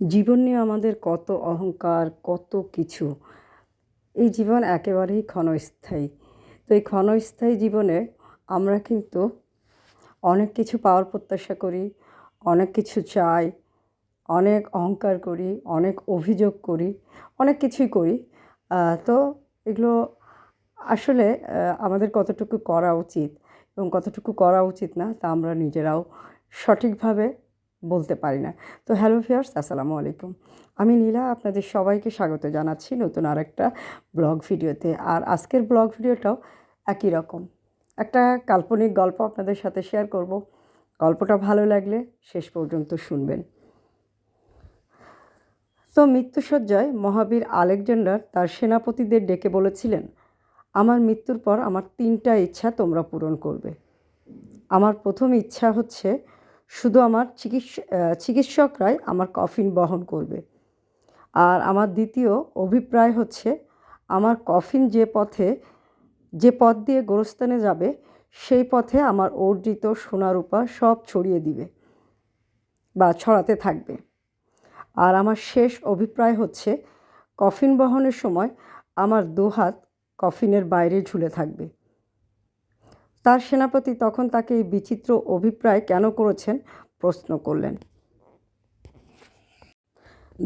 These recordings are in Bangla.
জীবন নিয়ে আমাদের কত অহংকার, কত কিছু, এই জীবন একেবারেই ক্ষণস্থায়ী। তো এই ক্ষণস্থায়ী জীবনে আমরা কিন্তু অনেক কিছু পাওয়ার প্রত্যাশা করি, অনেক কিছু চাই, অনেক অহংকার করি, অনেক অভিযোগ করি, অনেক কিছুই করি। তো এগুলো আসলে আমাদের কতটুকু করা উচিত এবং কতটুকু করা উচিত না তা আমরা নিজেরাও সঠিকভাবে বলতে পারি না। তো হ্যালো ভিউয়ার্স আসসালামু আলাইকুম। আমি নীলা, আপনাদের সবাইকে স্বাগত জানাচ্ছি নতুন আরেকটা ব্লগ ভিডিওতে। আর আজকের ব্লগ ভিডিওটাও একই রকম। একটা কাল্পনিক গল্প আপনাদের সাথে শেয়ার করব। গল্পটা ভালো লাগলে শেষ পর্যন্ত শুনবেন। তো মৃত্যুসজ্জায় মহাবীর আলেকজান্ডার তার সেনাপতিদের ডেকে বলেছিলেন, আমার মৃত্যুর পর আমার তিনটা ইচ্ছা তোমরা পূরণ করবে। আমার প্রথম ইচ্ছা হচ্ছে শুধু আমার চিকিৎসা চিকিৎসকরাই আমার কফিন বহন করবে। আর আমার দ্বিতীয় অভিপ্রায় হচ্ছে, আমার কফিন যে পথে, যে পথ দিয়ে গোরস্থানে যাবে, সেই পথে আমার অর্জিত সোনা রূপা সব ছড়িয়ে দিবে বা ছড়াতে থাকবে। আর আমার শেষ অভিপ্রায় হচ্ছে, কফিন বহনের সময় আমার দুহাত কফিনের বাইরে ঝুলে থাকবে। তার সেনাপতি তখন তাকে এই বিচিত্র অভিপ্রায় কেন করেছেন প্রশ্ন করলেন।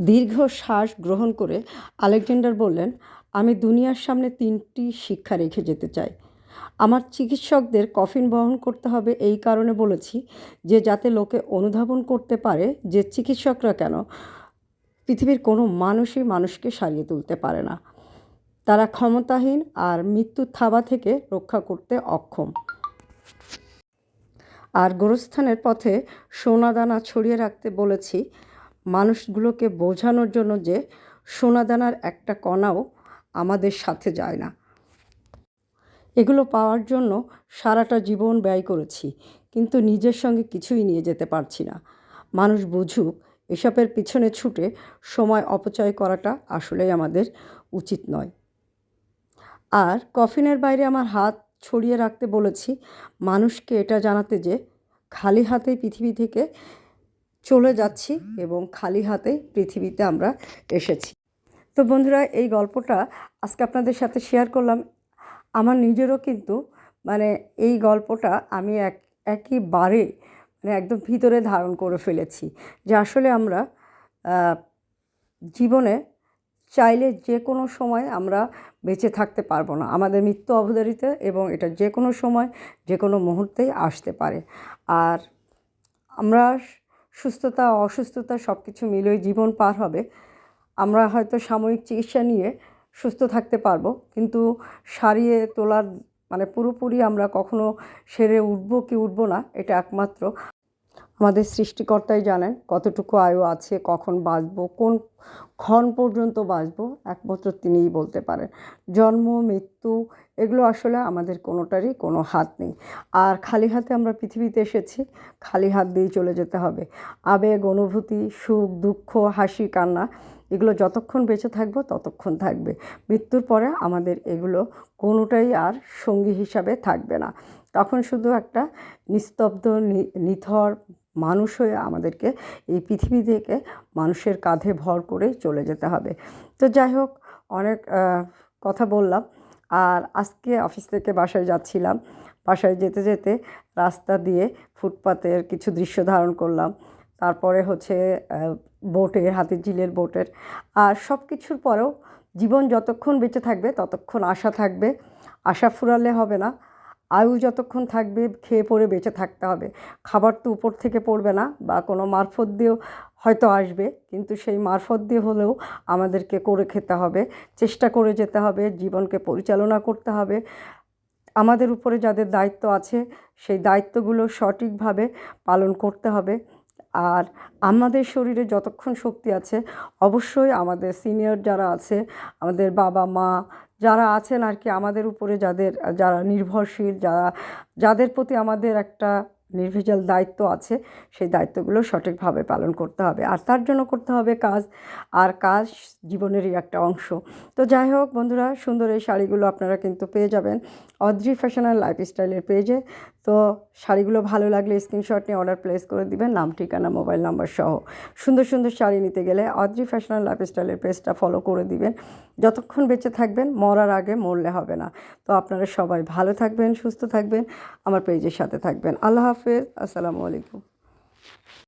দীর্ঘ শ্বাস গ্রহণ করে আলেকজান্ডার বললেন, আমি দুনিয়ার সামনে তিনটি শিক্ষা রেখে যেতে চাই। আমার চিকিৎসকদের কফিন বহন করতে হবে এই কারণে বলেছি যে, যাতে লোকে অনুধাবন করতে পারে যে, চিকিৎসকরা কেন পৃথিবীর কোনো মানুষই মানুষকে সারিয়ে তুলতে পারে না। তারা ক্ষমতাহীন আর মৃত্যুর থাবা থেকে রক্ষা করতে অক্ষম। আর গোরস্থানের পথে সোনাদানা ছড়িয়ে রাখতে বলেছি, মানুষগুলোকে বোঝানোর জন্য যে সোনাদানার একটা কণাও আমাদের সাথে যায় না। এগুলো পাওয়ার জন্য সারাটা জীবন ব্যয় করেছি, কিন্তু নিজের সঙ্গে কিছুই নিয়ে যেতে পারছি না। মানুষ বুঝুক, এসবের পিছনে ছুটে সময় অপচয় করাটা আসলেই আমাদের উচিত নয়। আর কফিনের বাইরে আমার হাত ছড়িয়ে রাখতে বলেছি, মানুষকে এটা জানাতে যে খালি হাতেই পৃথিবী থেকে চলে যাচ্ছি এবং খালি হাতেই পৃথিবীতে আমরা এসেছি। তো বন্ধুরা, এই গল্পটা আজকে আপনাদের সাথে শেয়ার করলাম। আমার নিজেরও কিন্তু মানে এই গল্পটা আমি এক, একেবারে মানে একদম ভিতরে ধারণ করে ফেলেছি যে আসলে আমরা জীবনে চাইলে যে কোনো সময় আমরা বেঁচে থাকতে পারব না। আমাদের মৃত্যু অবধারিত এবং এটা যে কোনো সময়, যে কোনো মুহূর্তেই আসতে পারে। আর আমরা সুস্থতা, অসুস্থতা সব কিছু মিলেই জীবন পার হবে। আমরা হয়তো সাময়িক চিকিৎসা নিয়ে সুস্থ থাকতে পারব, কিন্তু সারিয়ে তোলার মানে পুরোপুরি আমরা কখনো সেরে উঠবো কি উঠবো না, এটা একমাত্র আমাদের সৃষ্টিকর্তাই জানেন কতটুকু আয়ু আছে, কখন বাঁচবো, কোন ক্ষণ পর্যন্ত বাঁচবো, একমাত্র তিনিই বলতে পারেন। জন্ম, মৃত্যু, এগুলো আসলে আমাদের কোনোটারই কোনো হাত নেই। আর খালি হাতে আমরা পৃথিবীতে এসেছি, খালি হাত দিয়েই চলে যেতে হবে। আবেগ, অনুভূতি, সুখ, দুঃখ, হাসি, কান্না, এগুলো যতক্ষণ বেঁচে থাকব ততক্ষণ থাকবে। মৃত্যুর পরে আমাদের এগুলো কোনোটাই আর সঙ্গী হিসাবে থাকবে না। তখন শুধু একটা নিস্তব্ধ নিথর মানুষ হয়ে আমাদেরকে এই পৃথিবী থেকে মানুষের কাঁধে ভর করে চলে যেতে হবে। তো যাই হোক, অনেক কথা বললাম। আর আজকে অফিস থেকে বাসায় যাচ্ছিলাম। বাসায় যেতে যেতে রাস্তা দিয়ে ফুটপাতের কিছু দৃশ্য ধারণ করলাম। তারপরে হচ্ছে বোটের হাতির ঝিলের বোটের। আর সব কিছুর পরেও জীবন যতক্ষণ বেঁচে থাকবে, ততক্ষণ আশা থাকবে। আশা ফুরালে হবে না। আয়ু যতক্ষণ থাকবে, খেয়ে পরে বেঁচে থাকতে হবে। খাবার তো উপর থেকে পড়বে না বা কোনো মারফত দিয়েও হয়তো আসবে, কিন্তু সেই মারফত দিয়ে হলেও আমাদেরকে করে খেতে হবে, চেষ্টা করে যেতে হবে, জীবনকে পরিচালনা করতে হবে। আমাদের উপরে যাদের দায়িত্ব আছে, সেই দায়িত্বগুলো সঠিকভাবে পালন করতে হবে। আর আমাদের শরীরে যতক্ষণ শক্তি আছে, অবশ্যই আমাদের সিনিয়র যারা আছে, আমাদের বাবা মা যারা আছেন আর কি আমাদের উপরে, যাদের, যারা নির্ভরশীল, যারা, যাদের প্রতি আমাদের একটা নির্ভেজাল দায়িত্ব আছে, সেই দায়িত্বগুলো সঠিকভাবে পালন করতে হবে। আর তার জন্য করতে হবে কাজ, আর কাজ জীবনেরই একটা অংশ। তো যাই হোক বন্ধুরা, সুন্দর এই শাড়িগুলো আপনারা কিন্তু পেয়ে যাবেন অদ্রি ফ্যাশন অ্যান্ড লাইফস্টাইলের পেজে। তো শাড়িগুলো ভালো লাগলে স্ক্রিনশট নিয়ে অর্ডার প্লেস করে দিবেন, নাম, ঠিকানা মোবাইল নাম্বার সহ। সুন্দর সুন্দর শাড়ি নিতে গেলে অদ্রি ফ্যাশন অ্যান্ড লাইফস্টাইলের পেজটা ফলো করে দিবেন। যতক্ষণ বেঁচে থাকবেন, মরার আগে মরলে হবে না। তো আপনারা সবাই ভালো থাকবেন, সুস্থ থাকবেন, আমার পেজের সাথে থাকবেন। আল্লাহ হাফেজ, আসসালামু আলাইকুম।